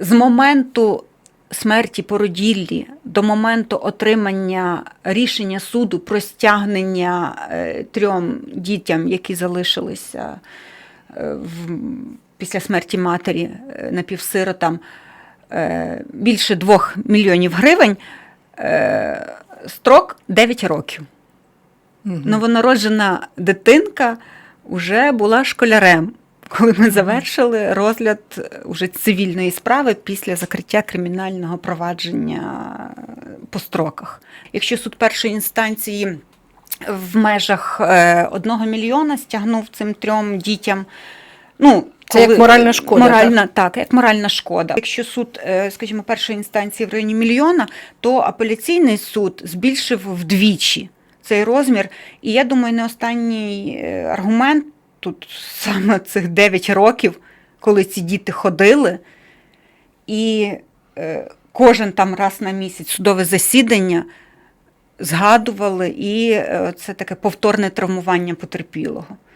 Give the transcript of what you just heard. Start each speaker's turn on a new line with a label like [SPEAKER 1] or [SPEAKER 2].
[SPEAKER 1] З моменту смерті породіллі до моменту отримання рішення суду про стягнення е, трьом дітям, які залишилися е, в, після смерті матері е, напівсиротам, більше 2 мільйонів гривень, строк 9 років. Новонароджена дитинка вже була школярем, коли ми завершили розгляд е, уже цивільної справи після закриття кримінального провадження е, по строках. Якщо суд першої інстанції в межах е, одного мільйона стягнув цим трьом дітям. Ну,
[SPEAKER 2] Це як моральна шкода,
[SPEAKER 1] Моральна, так? як моральна шкода. Якщо суд, скажімо, першої інстанції в районі мільйона, то апеляційний суд збільшив вдвічі цей розмір. І я думаю, не останній аргумент тут саме цих 9 років, коли ці діти ходили, і е, кожен там раз на місяць судове засідання згадували, і е, це таке повторне травмування потерпілого.